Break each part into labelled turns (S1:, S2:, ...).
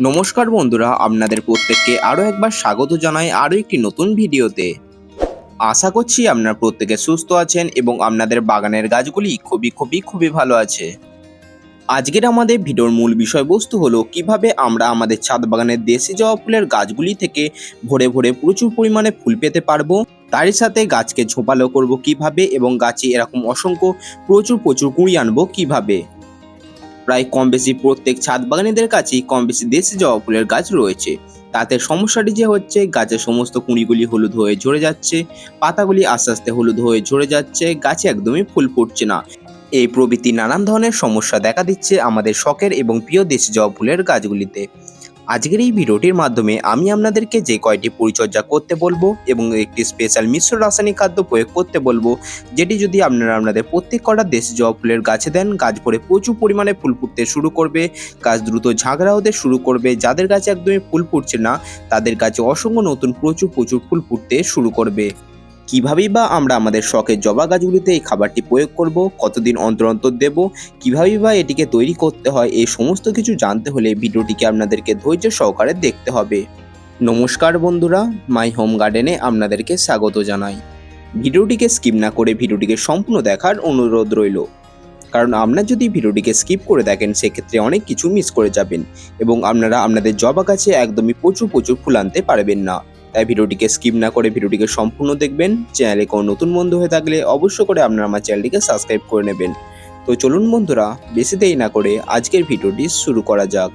S1: নমস্কার বন্ধুরা, আপনাদের প্রত্যেককে আরও একবার স্বাগত জানাই আরও একটি নতুন ভিডিওতে। আশা করছি আপনারা প্রত্যেকে সুস্থ আছেন এবং আপনাদের বাগানের গাছগুলি খুবই খুবই খুবই ভালো আছে। আজকের আমাদের ভিডিওর মূল বিষয়বস্তু হলো কীভাবে আমরা আমাদের ছাদ বাগানের দেশি জবা ফুলের গাছগুলি থেকে ভরে ভরে প্রচুর পরিমাণে ফুল পেতে পারব তারই সাথে গাছকে ঝোপালো করব কীভাবে এবং গাছে এরকম অসংখ্য প্রচুর প্রচুর কুড়ি আনব কীভাবে। প্রায় কম বেশি প্রত্যেক ছাদ বাগানিদের কাছেই কম বেশি দেশি জবা ফুলের গাছ রয়েছে। তাতে সমস্যাটি যে হচ্ছে, গাছের সমস্ত কুঁড়িগুলি হলুদ হয়ে ঝরে যাচ্ছে, পাতাগুলি আস্তে আস্তে হলুদ হয়ে ঝরে যাচ্ছে, গাছে একদমই ফুল ফুটছে না। এই প্রভৃতি নানান ধরনের সমস্যা দেখা দিচ্ছে আমাদের শখের এবং প্রিয় দেশি জবা ফুলের গাছগুলিতে। আজকের এই ভিডিওটির মাধ্যমে আমি আপনাদেরকে যে কয়টি পরিচর্যা করতে বলব এবং একটি স্পেশাল মিশ্র রাসায়নিক খাদ্য প্রয়োগ করতে বলব, যেটি যদি আপনারা আপনাদের প্রত্যেক কটা দেশি জবা ফুলের গাছে দেন, গাছ ভরে প্রচুর পরিমাণে ফুল ফুটতে শুরু করবে, গাছ দ্রুত ঝাগড়া হতে শুরু করবে, যাদের গাছে একদমই ফুল ফুটছে না, তাদের গাছে অসংখ্য নতুন প্রচুর প্রচুর ফুল ফুটতে শুরু করবে। কিভাবেই বা আমরা আমাদের শখের জবা গাছগুলিতে এই খাবারটি প্রয়োগ করব, কতদিন অন্তর অন্তর দেব, কিভাবেই বা এটিকে তৈরি করতে হয়, এই সমস্ত কিছু জানতে হলে ভিডিওটিকে আপনাদেরকে ধৈর্য সহকারে দেখতে হবে। নমস্কার বন্ধুরা, মাই হোম গার্ডেনে আপনাদেরকে স্বাগত জানাই। ভিডিওটিকে স্কিপ না করে ভিডিওটিকে সম্পূর্ণ দেখার অনুরোধ রইল। কারণ আপনার যদি ভিডিওটিকে স্কিপ করে দেখেন, সেক্ষেত্রে অনেক কিছু মিস করে যাবেন এবং আপনারা আপনাদের জবা গাছে একদমই প্রচুর প্রচুর ফুল আনতে পারবেন না। তাই ভিডিওটিকে স্কিপ না করে ভিডিওটিকে সম্পূর্ণ দেখবেন। চ্যানেলে কোনো নতুন বন্ধু হয়ে থাকলে অবশ্য করে আপনারা আমার চ্যানেলটিকে সাবস্ক্রাইব করে নেবেন। তো চলুন বন্ধুরা, বেশি দেরি না করে আজকের ভিডিওটি শুরু করা যাক।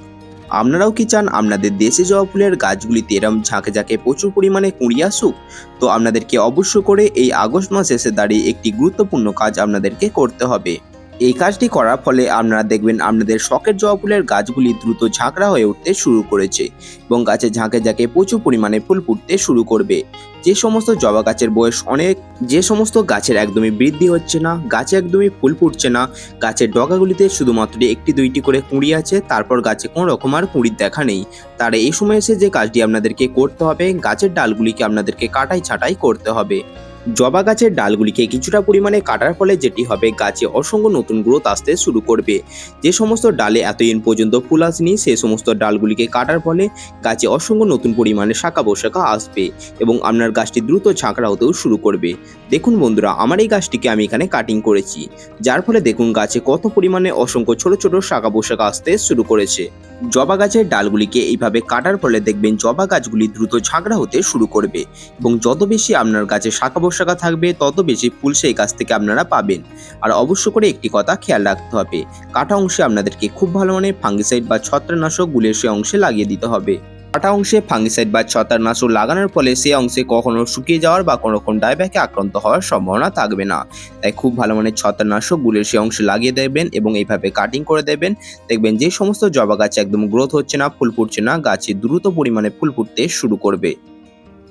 S1: আপনারাও কি চান আপনাদের দেশে জবা ফুলের গাছগুলিতে এরম ঝাঁকে ঝাঁকে প্রচুর পরিমাণে কুঁড়ি আসুক? তো আপনাদেরকে অবশ্য করে এই আগস্ট মাস এসে দাঁড়িয়ে একটি গুরুত্বপূর্ণ কাজ আপনাদেরকে করতে হবে। এই কাজটি করার ফলে আপনারা দেখবেন আপনাদের শখের জবা ফুলের গাছগুলি দ্রুত ঝাঁকড়া হয়ে উঠতে শুরু করেছে এবং গাছে ঝাঁকে ঝাঁকে প্রচুর পরিমাণে ফুল ফুটতে শুরু করবে। যে সমস্ত জবা গাছের বয়স অনেক, যে সমস্ত গাছের একদমই বৃদ্ধি হচ্ছে না, গাছে একদমই ফুল ফুটছে না, গাছের ডগাগুলিতে শুধুমাত্র একটি দুইটি করে কুঁড়ি আছে, তারপর গাছে কোনো রকম আর কুঁড়ির দেখা নেই। তারা এই সময় এসে যে কাজটি আপনাদেরকে করতে হবে, গাছের ডালগুলিকে আপনাদেরকে কাটাই ছাঁটাই করতে হবে। জবা গাছের ডালগুলিকে কিছুটা পরিমাণে কাটার ফলে যেটি হবে গাছে অসংখ্য নতুন গ্রোথ আসতে শুরু করবে। যে সমস্ত ডালে এতদিন পর্যন্ত ফুল আসেনি সেই সমস্ত ডালগুলিকে কাটার ফলে গাছে অসংখ্য নতুন পরিমাণে শাখা পোশাখা আসবে এবং আপনার গাছটি দ্রুত ঝাঁকড়া হতেও শুরু করবে। দেখুন বন্ধুরা, আমার এই গাছটিকে আমি এখানে কাটিং করেছি। যার ফলে দেখুন গাছে কত পরিমাণে অসংখ্য ছোট ছোট শাখা পোশাখা আসতে শুরু করেছে। জবা গাছের ডালগুলিকে এইভাবে কাটার ফলে দেখবেন জবা গাছগুলি দ্রুত ঝাঁকড়া হতে শুরু করবে এবং যত বেশি আপনার গাছে শাখা প্রশাখা থাকবে, তত বেশি ফুল সেই গাছ থেকে আপনারা পাবেন। আর অবশ্য করে একটি কথা খেয়াল রাখতে হবে, কাটা অংশে আপনাদেরকে খুব ভালো মানের ফাঙ্গিসাইড বা ছত্রাকনাশক গুলের সে অংশে লাগিয়ে দিতে হবে। কাটা অংশে ফাঙ্গিসাইড বা ছতার ছত্রাকনাশক লাগানোর ফলে সে অংশে কখনো শুকিয়ে যাওয়ার বা কোনো রকম ডায়ব্যাকে আক্রান্ত হওয়ার সম্ভাবনা থাকবে না। তাই খুব ভালো মানের ছত্রাকনাশক গুলের সে অংশে লাগিয়ে দেবেন এবং এইভাবে কাটিং করে দেবেন। দেখবেন যে সমস্ত জবা গাছ একদম গ্রোথ হচ্ছে না, ফুল ফুটছে না, গাছে দ্রুত পরিমাণে ফুল ফুটতে শুরু করবে।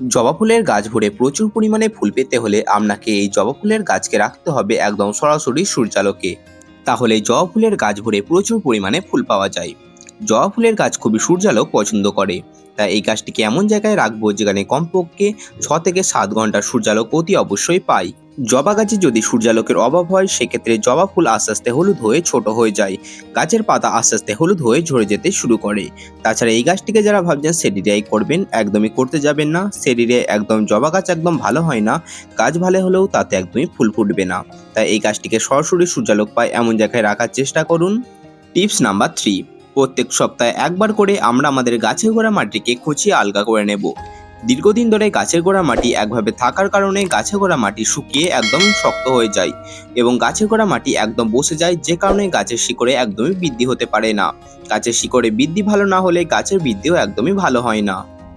S1: জবা ফুলের গাছ ভরে প্রচুর পরিমাণে ফুল পেতে হলে আপনাকে এই জবা ফুলের গাছকে রাখতে হবে একদম সরাসরি সূর্যালোকে। তাহলে জবা ফুলের গাছ ভরে প্রচুর পরিমাণে ফুল পাওয়া যায়। জবা ফুলের গাছ খুবই সূর্যালোক পছন্দ করে। তাই এই গাছটিকে এমন জায়গায় রাখব যেখানে কমপক্ষে ছ থেকে সাত ঘণ্টা সূর্যালোক অতি অবশ্যই পাই। জবা গাছে যদি সূর্যালোকের অভাব হয়, সেক্ষেত্রে জবা ফুল আস্তে আস্তে হলুদ হয়ে ছোট হয়ে যায়। গাছের পাতা আস্তে আস্তে হলুদ হয়ে ঝরে যেতে শুরু করে। তাছাড়া এই গাছটিকে যারা ভাবছেন সেডিরিয়াই করবেন, একদমই করতে যাবেন না। সেডিরিয়া একদম জবা গাছ একদম ভালো হয় না। গাছ ভালো হলেও তাতে একদমই ফুল ফুটবে না। তাই এই গাছটিকে সরাসরি সূর্যালোক পায় এমন জায়গায় রাখার চেষ্টা করুন। Tips number three. প্রত্যেক সপ্তাহে একবার করে আমরা আমাদের গাছের গোড়া মাটিকে খুঁচিয়ে আলগা করে নেব। দীর্ঘদিন ধরে গাছের গোড়া মাটি একভাবে থাকার কারণে গাছের গোড়া মাটি শুকিয়ে একদম শক্ত হয়ে যায় এবং গাছের গোড়া মাটি একদম বসে যায়, যে কারণে গাছের শিকড়ে একদমই বৃদ্ধি হতে পারে না। গাছের শিকড়ে বৃদ্ধি ভালো না হলে গাছের বৃদ্ধিও একদমই ভালো হয় না।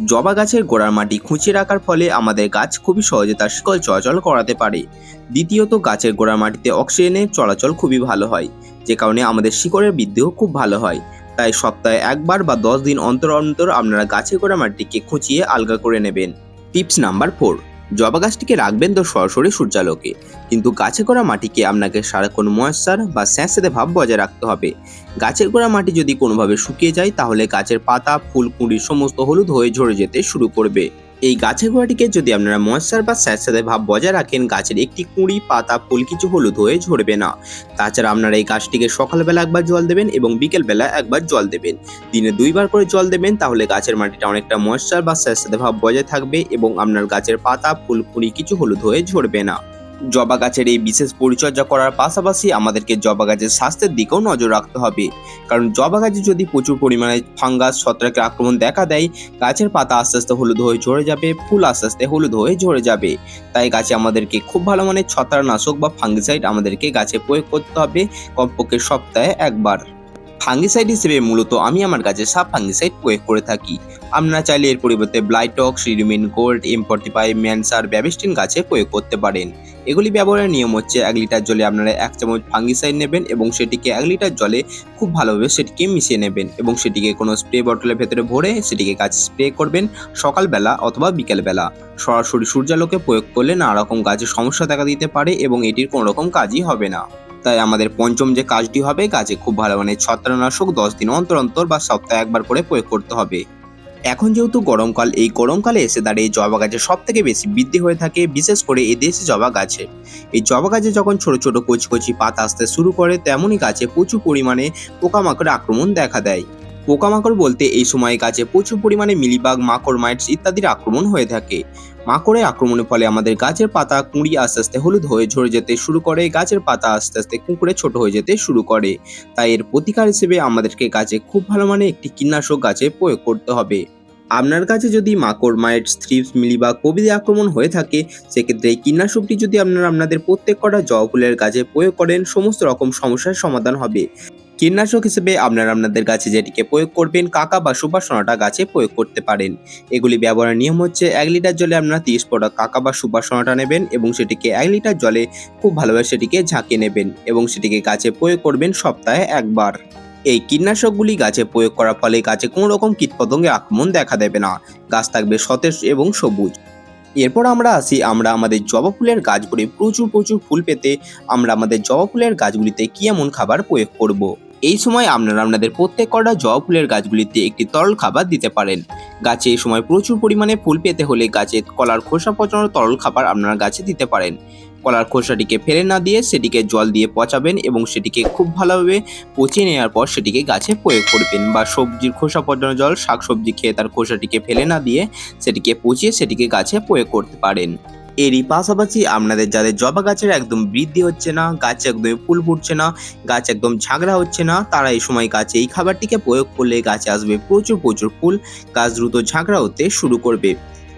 S1: জবা গাছের গোড়ার মাটি খুঁচিয়ে রাখার ফলে আমাদের গাছ খুবই সহজে তার শিকড় চলাচল করাতে পারে। দ্বিতীয়ত, গাছের গোড়ার মাটিতে অক্সিজেনের চলাচল খুবই ভালো হয়, যে কারণে আমাদের শিকড়ের বৃদ্ধিও খুব ভালো হয়। তাই সপ্তাহে একবার বা দশ দিন অন্তর অন্তর আপনারা গাছে করা মাটিকে খুঁচিয়ে আলগা করে নেবেন। টিপস নাম্বার ফোর, জবা গাছটিকে রাখবেন তো সরাসরি সূর্যালোকে। কিন্তু গাছে করা মাটিকে আপনাকে সারাক্ষণ ময়েশ্চার বা স্যাঁতস্যাঁতে ভাব বজায় রাখতে হবে। গাছের গোড়া মাটি যদি কোনোভাবে শুকিয়ে যায়, তাহলে গাছের পাতা, ফুল, কুঁড়ি, সমস্ত হলুদ হয়ে ঝরে যেতে শুরু করবে। এই গাছের গোড়াটিকে যদি আপনারা ময়শ্চার বা স্যাঁতস্যাঁতে ভাব বজায় রাখেন, গাছের একটি কুঁড়ি, পাতা, ফুল কিছু হলুদ হয়ে ঝরবে না। তাছাড়া আপনারা এই গাছটিকে সকালবেলা একবার জল দেবেন এবং বিকেলবেলা একবার জল দেবেন। দিনে দুইবার করে জল দেবেন, তাহলে গাছের মাটিটা অনেকটা ময়শ্চার বা স্যাঁতস্যাঁতে ভাব বজায় থাকবে এবং আপনার গাছের পাতা, ফুল, কুঁড়ি কিছু হলুদ হয়ে ঝরবে না। জবা গাছের এই বিশেষ পরিচর্যা করার পাশাপাশি আমাদেরকে জবা গাছের স্বাস্থ্যের দিকেও নজর রাখতে হবে। কারণ জবা গাছে যদি প্রচুর পরিমাণে ফাঙ্গাস, ছত্রাকের আক্রমণ দেখা দেয়, গাছের পাতা আস্তে আস্তে হলুদ হয়ে ঝরে যাবে, ফুল আস্তে আস্তে হলুদ হয়ে ঝরে যাবে। তাই গাছে আমাদেরকে খুব ভালো মানের ছত্রাকনাশক বা ফাঙ্গিসাইড আমাদেরকে গাছে প্রয়োগ করতে হবে কমপক্ষে সপ্তাহে একবার। ফাঙ্গিসাইড হিসেবে মূলত আমি আমার গাছে সাব ফাঙ্গিসাইড প্রয়োগ করে থাকি। আপনারা চাইলে এর পরিবর্তে Blitox Ridomil gold M forty five ম্যানসার, Bavistin গাছে প্রয়োগ করতে পারেন। এগুলি ব্যবহারের নিয়ম হচ্ছে এক লিটার জলে আপনারা এক চামচ ফাঙ্গিসাইড নেবেন এবং সেটিকে এক লিটার জলে খুব ভালোভাবে সেটিকে মিশিয়ে নেবেন এবং সেটিকে কোনো স্প্রে বটলের ভেতরে ভরে সেটিকে গাছে স্প্রে করবেন সকালবেলা অথবা বিকেলবেলা। সরাসরি সূর্যালোকে প্রয়োগ করলে নানা রকম গাছের সমস্যা দেখা দিতে পারে এবং এটির কোনো রকম কাজই হবে না। তাই আমাদের পঞ্চম যে কাজটি হবে গাছে খুব ভালো মানে ছত্রাকনাশক দশ দিন অন্তর অন্তর বা সপ্তাহে একবার করে প্রয়োগ করতে হবে। এখন যেহেতু গরমকাল, এই গরমকালে এসে দাঁড়িয়ে জবা গাছে সব থেকে বেশি বৃদ্ধি হয়ে থাকে, বিশেষ করে এই দেশি জবা গাছে। এই জবা গাছে যখন ছোট ছোট কচি কচি পাতা আসতে শুরু করে, তেমনই গাছে প্রচুর পরিমাণে পোকামাকড় আক্রমণ দেখা দেয়। পোকামাকড় বলতে এই সময় গাছে প্রচুর পরিমাণে মিলিবাগ, মাকড়, মাইটস ইত্যাদির আক্রমণ হয়ে থাকে। মাকড়ের আক্রমণের ফলে আমাদের গাছের পাতা কুঁড়ি আস্তে আস্তে হলুদ হয়ে ঝরে যেতে শুরু করে, গাছের পাতা আস্তে আস্তে কুঁকড়ে ছোট হয়ে যেতে শুরু করে। তাই এর প্রতিকার হিসেবে আমাদেরকে গাছে খুব ভালো মানে একটি কীটনাশক গাছে প্রয়োগ করতে হবে। আপনার কাছে যদি মাকড়, মাইটস, থ্রিপস মিলি বা কবিদের আক্রমণ হয়ে থাকে, সেক্ষেত্রে এই কীটনাশকটি যদি আপনারা আপনাদের প্রত্যেক কটা জবা ফুলের গাছে প্রয়োগ করেন, সমস্ত রকম সমস্যার সমাধান হবে। কীটনাশক হিসেবে আপনারা আপনাদের গাছে যেটিকে প্রয়োগ করবেন, কাকা বা সুবাসনাটা গাছে প্রয়োগ করতে পারেন। এগুলি ব্যবহারের নিয়ম হচ্ছে এক লিটার জলে আপনারা তিরিশ ফোঁটা কাকা বা সুবাসনাটা নেবেন এবং সেটিকে এক লিটার জলে খুব ভালোভাবে সেটিকে ঝাঁকিয়ে নেবেন এবং সেটিকে গাছে প্রয়োগ করবেন সপ্তাহে একবার। এই কীটনাশকগুলি গাছে প্রয়োগ করার ফলে গাছে কোনো রকম কীটপতঙ্গের আক্রমণ দেখা দেবে না। গাছ থাকবে সতেজ এবং সবুজ। এরপর আমরা আসি, আমরা আমাদের জবা ফুলের গাছগুলি প্রচুর প্রচুর ফুল পেতে আমরা আমাদের জবা ফুলের গাছগুলিতে কি এমন খাবার প্রয়োগ করব। এই সময় আপনারা আপনাদের প্রত্যেক কটা জবা ফুলের গাছগুলিতে একটি তরল খাবার দিতে পারেন। গাছে এই সময় প্রচুর পরিমাণে ফুল পেতে হলে গাছে কলার খোসা পচানোর তরল খাবার আপনারা গাছে দিতে পারেন। কলার খোসাটিকে ফেলে না দিয়ে সেটিকে জল দিয়ে পচাবেন এবং সেটিকে খুব ভালোভাবে পচিয়ে নেওয়ার পর সেটিকে গাছে প্রয়োগ করবেন বা সবজির খোসা পচানো জল, শাকসবজি খেয়ে তার খোসাটিকে ফেলে না দিয়ে সেটিকে পচিয়ে সেটিকে গাছে প্রয়োগ করতে পারেন। এরই পাশাপাশি আপনাদের যাদের জবা গাছের একদম বৃদ্ধি হচ্ছে না, গাছে একদম ফুল ফুটছে না, গাছ একদম ঝাগড়া হচ্ছে না, তারা এই সময় গাছে এই খাবারটিকে প্রয়োগ করলে গাছে আসবে প্রচুর প্রচুর ফুল, গাছ দ্রুত ঝাগড়া হতে শুরু করবে।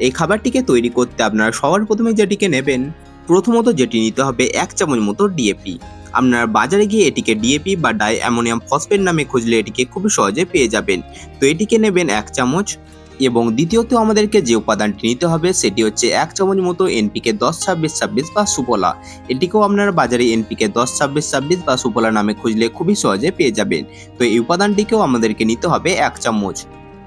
S1: এই খাবারটিকে তৈরি করতে আপনারা সবার প্রথমে যেটিকে নেবেন, প্রথমত যেটি নিতে হবে এক চামচ মতো ডিএপি আপনার বাজারে গিয়ে এটিকে ডিএপি বা ডাই অ্যামোনিয়াম ফসফেট নামে খুঁজলে এটিকে খুবই সহজে পেয়ে যাবেন। তো এটিকে নেবেন এক চামচ এবং দ্বিতীয়ত আমাদেরকে যে উপাদানটি নিতে হবে সেটি হচ্ছে এক চামচ মতো এনপিকে দশ, ছাব্বিশ ছাব্বিশ বা সুপলা এটিকেও আপনারা বাজারে এনপিকে দশ, ছাব্বিশ ছাব্বিশ বা সুপলা নামে খুঁজলে খুবই সহজে পেয়ে যাবেন। তো এই উপাদানটিকেও আমাদেরকে নিতে হবে এক চামচ।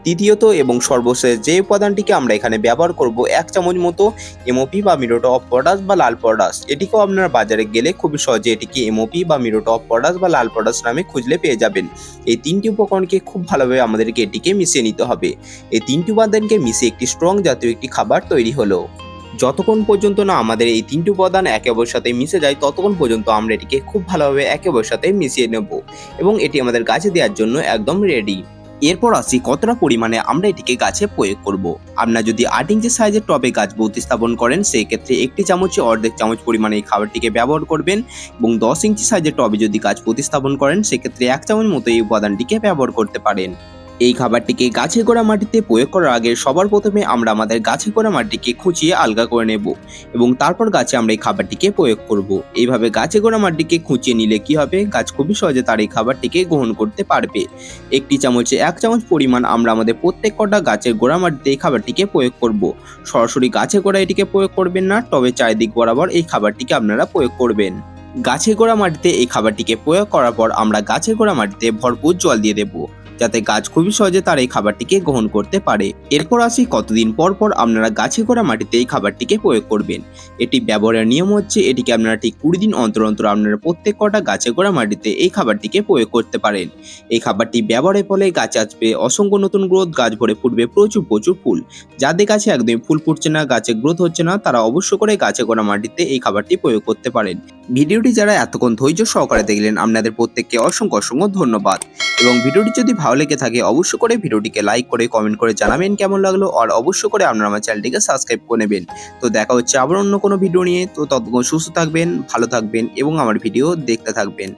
S1: তৃতীয়ত এবং সর্বশেষ যে উপাদানটিকে আমরা এখানে ব্যবহার করব, এক চামচ মতো এমওপি বা মিরোটো অফ পটাস বা লাল পটাস এটিকেও আপনারা বাজারে গেলে খুবই সহজে এটিকে এমওপি বা মিরোটো অফ পটাস বা লাল পটাস নামে খুঁজলে পেয়ে যাবেন। এই তিনটি উপকরণকে খুব ভালোভাবে আমাদেরকে এটিকে মিশিয়ে নিতে হবে। এই তিনটি উপাদানকে মিশিয়ে একটি স্ট্রং জাতীয় একটি খাবার তৈরি হলো। যতক্ষণ পর্যন্ত না আমাদের এই তিনটি উপাদান একে অপরের সাথে মিশে যায়, ততক্ষণ পর্যন্ত আমরা এটিকে খুব ভালোভাবে একে অপরের সাথে মিশিয়ে নেব এবং এটি আমাদের গাছে দেওয়ার জন্য একদম রেডি এরপর আসি কতটা পরিমাণে আমরা এটিকে গাছে প্রয়োগ করব। আপনারা যদি আট ইঞ্চি সাইজের টবে গাছ প্রতিস্থাপন করেন, সেই ক্ষেত্রে একটি চামচে অর্ধেক চামচ পরিমাণে এই খাবারটিকে ব্যবহার করবেন এবং দশ ইঞ্চি সাইজের টবে যদি গাছ প্রতিস্থাপন করেন সেক্ষেত্রে এক চামচ মতো এই উপাদানটিকে ব্যবহার করতে পারেন এই খাবারটিকে গাছে গোড়া মাটিতে প্রয়োগ করার আগে সবার প্রথমে আমরা আমাদের গাছে গোড়া মাটিকে খুঁচিয়ে আলগা করে নেব এবং তারপর গাছে আমরা এই খাবারটিকে প্রয়োগ করব। এইভাবে গাছে গোড়া মাটিকে খুঁচিয়ে নিলে কি হবে? গাছ খুবই সহজে তার এই খাবারটিকে গ্রহণ করতে পারবে। একটি চামচে এক চামচ পরিমাণ আমরা আমাদের প্রত্যেক কটা গাছের গোড়া মাটিতে এই খাবারটিকে প্রয়োগ করব। সরাসরি গাছে গোড়া এটিকে প্রয়োগ করবেন না, তবে চারিদিক বরাবর এই খাবারটিকে আপনারা প্রয়োগ করবেন। গাছের গোড়া মাটিতে এই খাবারটিকে প্রয়োগ করার পর আমরা গাছের গোড়া মাটিতে ভরপুর জল দিয়ে দেবো। যাতে গাছ খুবই সহজে তার এই খাবারটিকে গ্রহণ করতে পারে। এরপর আসি কতদিন পর পর আপনারা গাছে করা মাটিতে এই খাবারটিকে প্রয়োগ করবেন। এটি ব্যবহারের নিয়ম হচ্ছে এটিকে আপনারা ঠিক কুড়ি দিন অন্তর অন্তর আপনারা প্রত্যেক কটা গাছে করা মাটিতে এই খাবারটিকে প্রয়োগ করতে পারেন। এই খাবারটি ব্যবহারের ফলে গাছে আসবে অসংখ্য নতুন গ্রোথ, গাছ ভরে ফুটবে প্রচুর প্রচুর ফুল। যাদের গাছে একদমই ফুল ফুটছে না, গাছে গ্রোথ হচ্ছে না, তারা অবশ্য করে গাছে করা মাটিতে এই খাবারটি প্রয়োগ করতে পারেন। ভিডিওটি যারা এতক্ষণ ধৈর্য সহকারে দেখলেন, আপনাদের প্রত্যেককে অসংখ্য অসংখ্য ধন্যবাদ। এবং ভিডিওটি যদি ভালো লেগে থাকে অবশ্য করে ভিডিওটিকে লাইক করে কমেন্ট করে জানাবেন কেমন লাগল আর অবশ্য করে আপনারা আমার চ্যানেলটিকে সাবস্ক্রাইব করে নেবেন। তো দেখা হচ্ছে আবার অন্য কোনো ভিডিও নিয়ে। তো ততক্ষণ সুস্থ থাকবেন, ভালো থাকবেন এবং আমার ভিডিও দেখতে থাকবেন।